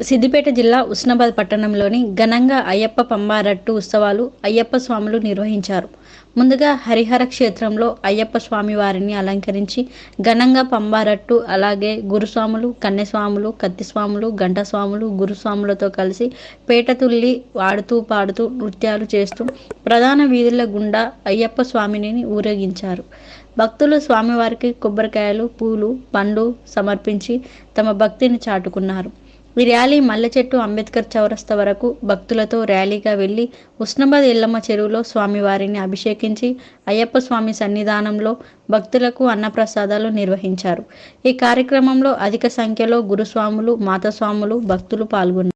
సిద్దిపేట జిల్లా ఉస్నాబాద్ పట్టణంలోని ఘనంగా అయ్యప్ప పంబారట్టు ఉత్సవాలు అయ్యప్ప స్వాములు నిర్వహించారు. ముందుగా హరిహర క్షేత్రంలో అయ్యప్ప స్వామి వారిని అలంకరించి ఘనంగా పంబారట్టు అలాగే గురుస్వాములు కన్నెస్వాములు కత్తిస్వాములు గంటస్వాములు గురుస్వాములతో కలిసి పేటతుల్లి వాడుతూ పాడుతూ నృత్యాలు చేస్తూ ప్రధాన వీధుల గుండా అయ్యప్ప స్వామిని ఊరేగించారు. భక్తులు స్వామివారికి కొబ్బరికాయలు పూలు పండ్లు సమర్పించి తమ భక్తిని చాటుకున్నారు. ఈ ర్యాలీ మల్లెచెట్టు అంబేద్కర్ చౌరస్తా వరకు భక్తులతో ర్యాలీగా వెళ్ళి ఉస్నాబాద్ ఎల్లమ్మ చెరువులో స్వామివారిని అభిషేకించి అయ్యప్ప స్వామి సన్నిధానంలో భక్తులకు అన్నప్రసాదాలు నిర్వహించారు. ఈ కార్యక్రమంలో అధిక సంఖ్యలో గురుస్వాములు మాతస్వాములు భక్తులు పాల్గొన్నారు.